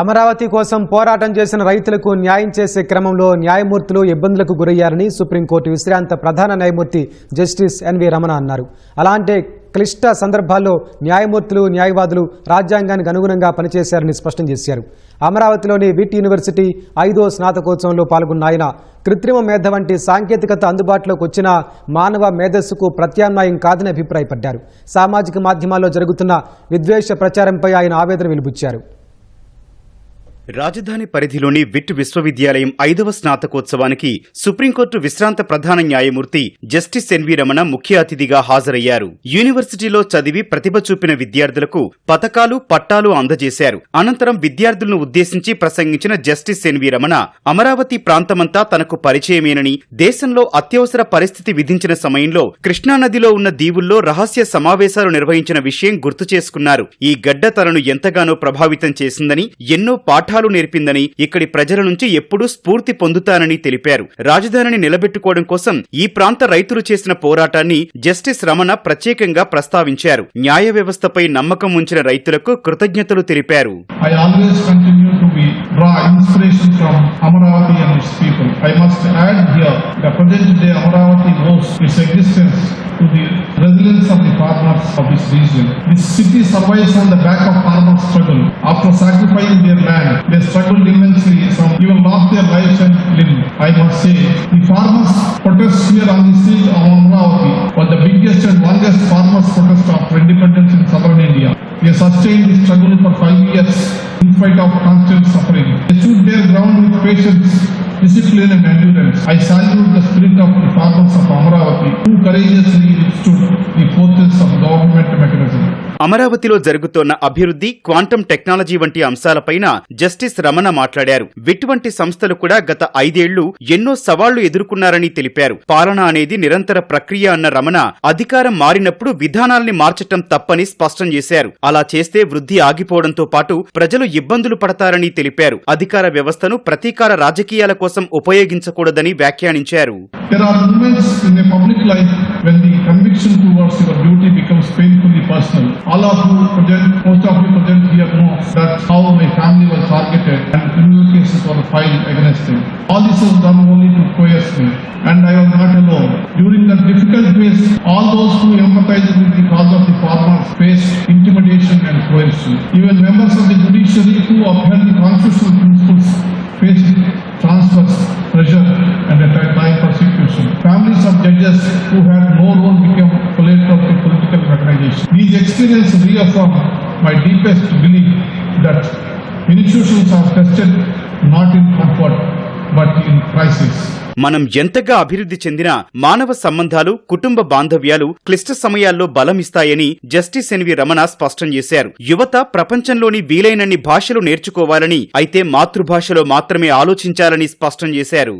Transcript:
అమరావతి కోసం పోరాటం చేసిన రైతులకు న్యాయం చేసే క్రమంలో న్యాయమూర్తులు ఇబ్బందులకు గురయ్యారని సుప్రీంకోర్టు విశ్రాంత ప్రధాన న్యాయమూర్తి జస్టిస్ ఎన్వి రమణ అన్నారు. అలాంటి క్లిష్ట సందర్భాల్లో న్యాయమూర్తులు న్యాయవాదులు రాజ్యాంగానికి అనుగుణంగా పనిచేశారని స్పష్టం చేశారు. అమరావతిలోని విట్ యూనివర్సిటీ ఐదో స్నాతకోత్సవంలో పాల్గొన్న ఆయన కృత్రిమ మేధ వంటి సాంకేతికత అందుబాటులోకి వచ్చిన మానవ మేధస్సుకు ప్రత్యామ్నాయం కాదని అభిప్రాయపడ్డారు. సామాజిక మాధ్యమాల్లో జరుగుతున్న విద్వేష ప్రచారంపై ఆయన ఆవేదన వెలుబుచ్చారు. రాజధాని పరిధిలోని విట్ విశ్వవిద్యాలయం ఐదవ స్నాతకోత్సవానికి సుప్రీంకోర్టు విశ్రాంత ప్రధాన న్యాయమూర్తి జస్టిస్ ఎన్వి రమణ ముఖ్య అతిథిగా హాజరయ్యారు. యూనివర్సిటీలో చదివి ప్రతిభ చూపిన విద్యార్థులకు పతకాలు పట్టాలు అందజేశారు. అనంతరం విద్యార్థులను ఉద్దేశించి ప్రసంగించిన జస్టిస్ ఎన్వి రమణ అమరావతి ప్రాంతమంతా తనకు పరిచయమేనని దేశంలో అత్యవసర పరిస్థితి విధించిన సమయంలో కృష్ణానదిలో ఉన్న దీవుల్లో రహస్య సమావేశాలు నిర్వహించిన విషయం గుర్తు చేసుకున్నారు. ఈ గడ్డ తనను ఎంతగానో ప్రభావితం చేసిందని ఎన్నో పాఠాలు నేర్పిందని ఇక్కడి ప్రజల నుంచి ఎప్పుడూ స్ఫూర్తి పొందుతానని తెలిపారు. రాజధానిని నిలబెట్టుకోవడం కోసం ఈ ప్రాంత రైతులు చేసిన పోరాటాన్ని జస్టిస్ రమణ ప్రత్యేకంగా ప్రస్తావించారు. న్యాయ వ్యవస్థపై నమ్మకం ఉంచిన రైతులకు కృతజ్ఞతలు తెలిపారు. To the farmers of this region. This city survives on the back of farmers' struggle. After sacrificing their land, they struggled immensely. Some even lost their lives and limb. I must say, the farmers' protest here on the street of Amravati was the biggest and longest farmers' protest after independence in southern India. They sustained the struggle for five years in spite of constant suffering. They stood their ground with patience. I salute the spirit of the farmers of Amaravati who courageously withstood the forces of government mechanism. అమరావతిలో జరుగుతోన్న అభివృద్ధి quantum technology వంటి అంశాలపైన justice Ramana మాట్లాడారు. విటువంటి సంస్థలు కూడా గత ఐదేళ్ళు ఎన్నో సవాళ్ళు ఎదుర్కొన్నారని తెలిపారు. పాలన అనేది నిరంతర ప్రక్రియ అన్న రమణ అధికారం మారినప్పుడు విధానాల్ని మార్చటం తప్పని స్పష్టం చేశారు. అలా చేస్తే వృద్ధి ఆగిపోవడంతో పాటు ప్రజలు ఇబ్బందులు పడతారని తెలిపారు. అధికార వ్యవస్థను ప్రతీకార రాజకీయాల కోసం ఉపయోగించకూడదని వ్యాఖ్యానించారు. There are moments in a public life when the conviction towards present, most of you present here know that how my family was targeted and criminal cases were filed against him. All this was done only to coerce me. And I was not alone. During the difficult phase, all those who empathized with the cause of the farmers faced intimidation and coercion. Even members of the judiciary who upheld the constitutional principles faced transfers, pressure, and at a time persecution. Families of judges who had political. These experiences reaffirm my deepest belief that institutions are tested not in comfort but in crisis. మనం ఎంతగా అభివృద్ధి చెందినా మానవ సంబంధాలు కుటుంబ బాంధవ్యాలు క్లిష్ట సమయాల్లో బలమిస్తాయని justice NV Ramana స్పష్టం చేశారు యువత ప్రపంచంలోని వీలైనన్ని భాషలు నేర్చుకోవాలని అయితే మాతృభాషలో మాత్రమే ఆలోచించాలని స్పష్టం చేశారు